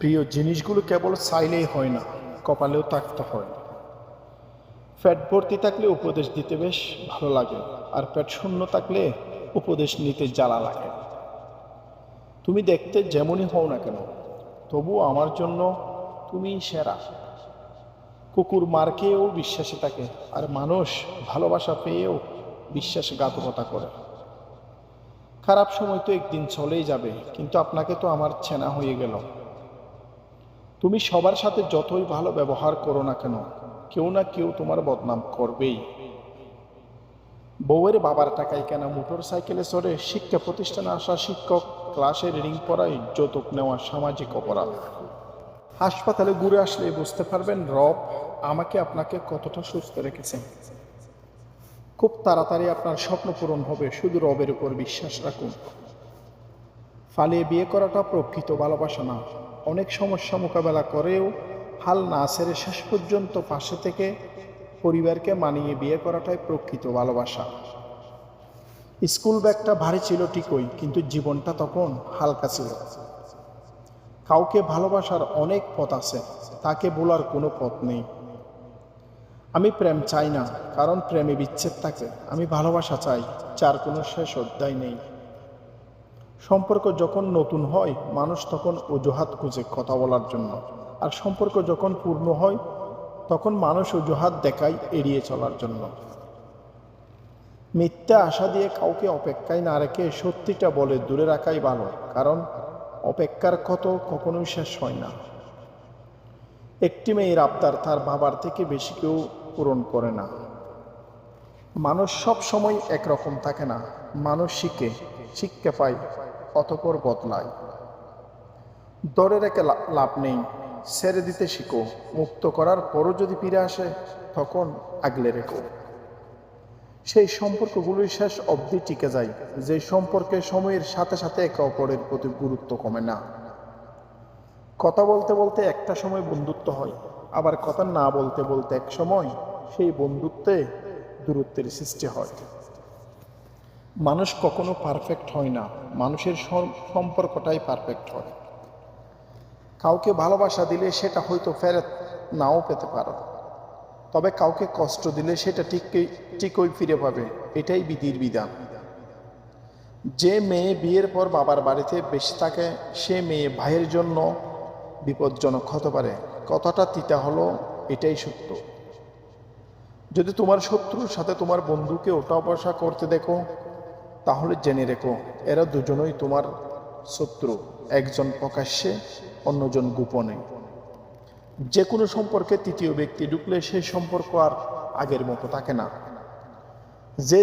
প্রিয় জিনিসগুলো কেবল চাইলেই হয় না, কপালেও থাকতে হয়। পেট ভর্তি থাকলে উপদেশ দিতে বেশ ভালো লাগে, আর পেট শূন্য থাকলে উপদেশ নিতে জ্বালা লাগে। তুমি দেখতে যেমনই হও না কেন তবুও আমার জন্য তুমি সেরা। কুকুর মার খেয়েও বিশ্বাসে থাকে, আর মানুষ ভালোবাসা পেয়েও বিশ্বাসঘাতকতা করে। খারাপ সময় তো একদিন চলেই যাবে, কিন্তু আপনাকে তো আমার চেনা হয়ে গেল। তুমি সবার সাথে যতই ভালো ব্যবহার করো না কেন, কেউ না কেউ তোমার বদনাম করবেই। বউয়ের বাবার টাকায় কেনা মোটর সাইকেলে চড়ে শিক্ষা প্রতিষ্ঠানে আসা শিক্ষক ক্লাসে রিডিং পড়ায় যৌতুক নেওয়া সামাজিক অপরাধ? হাসপাতালে ঘুরে আসলে বুঝতে পারবেন, রব আমাকে আপনাকে কতটা সুস্থ রেখেছেন খুব তাড়াতাড়ি আপনার স্বপ্ন পূরণ হবে, শুধু রবের উপর বিশ্বাস রাখুন। ফালিয়ে বিয়ে করাটা প্রকৃত ভালোবাসা না। অনেক সমস্যা মোকাবেলা করেও হাল না ছেড়ে শেষ পর্যন্ত পাশে থেকে পরিবারকে মানিয়ে বিয়ে করাটাই প্রকৃত ভালোবাসা। স্কুল ব্যাগটা ভারী ছিল ঠিকই, কিন্তু জীবনটা তখন হালকা ছিল। কাউকে ভালোবাসার অনেক পথ আছে, তাকে বলার কোনো পথ নেই। আমি প্রেম চাই না, কারণ প্রেমে বিচ্ছেদ থাকে। আমি ভালোবাসা চাই, যার কোনো শেষ অধ্যায় নেই। সম্পর্ক যখন নতুন হয়, মানুষ তখন অজুহাত খুঁজে কথা বলার জন্য। আর সম্পর্ক যখন পূর্ণ হয়, তখন মানুষ অজুহাত দেখায় এড়িয়ে চলার জন্য। মিথ্যা আশা দিয়ে কাউকে অপেক্ষায় না রেখে সত্যিটা বলে দূরে রাখাই ভালো, কারণ অপেক্ষার কত কখনোই শেষ হয় না। একটি মেয়ের আবদার তার বাবার থেকে বেশি কেউ পূরণ করে না। মানুষ সব সময় একরকম থাকে না। মানুষ শিখে, শিক্ষা পায়। অতপর বদলায়। দরে রেখে লাভ নেই। ছেড়ে দিতে শিখো। মুক্ত করার পরও যদি ফিরে আসে, তখন আগলে রেখো। সেই সম্পর্কগুলোই শেষ অবধি টিকে যায়। যে সম্পর্কে সময়ের সাথে সাথে একে অপরের প্রতি গুরুত্ব কমে না। কথা বলতে বলতে একটা সময় বন্ধুত্ব হয়। আবার কথা না বলতে বলতে এক সময় সেই বন্ধুত্বে দূরত্বের সৃষ্টি হয়। মানুষ কখনো পারফেক্ট হয় না। মানুষের সম্পর্কটাই পারফেক্ট হয়। কাউকে ভালোবাসা দিলে সেটা হয়তো ফেরত নাও পেতে পারো। তবে কাউকে কষ্ট দিলে সেটা ঠিকই ঠিকই ফিরে পাবে। এটাই বিধির বিধান। যে মেয়ে বিয়ের পর বাবার বাড়িতে বেশি থাকে, সে মেয়ে ভাইয়ের জন্য বিপজ্জনক হতে পারে। কথাটা তিতা হলো, এটাই সত্য। যদি তোমার শত্রুর সাথে তোমার বন্ধুকে ওঠা বসা করতে দেখো তাহলে জেনে রেখো, এরা দুজনই তোমার শত্রু, একজন প্রকাশ্যে, অন্যজন গোপনে। যে কোনো সম্পর্কে তৃতীয় ব্যক্তি ঢুকলে সেই সম্পর্ক আর আগের মতো থাকে না। যে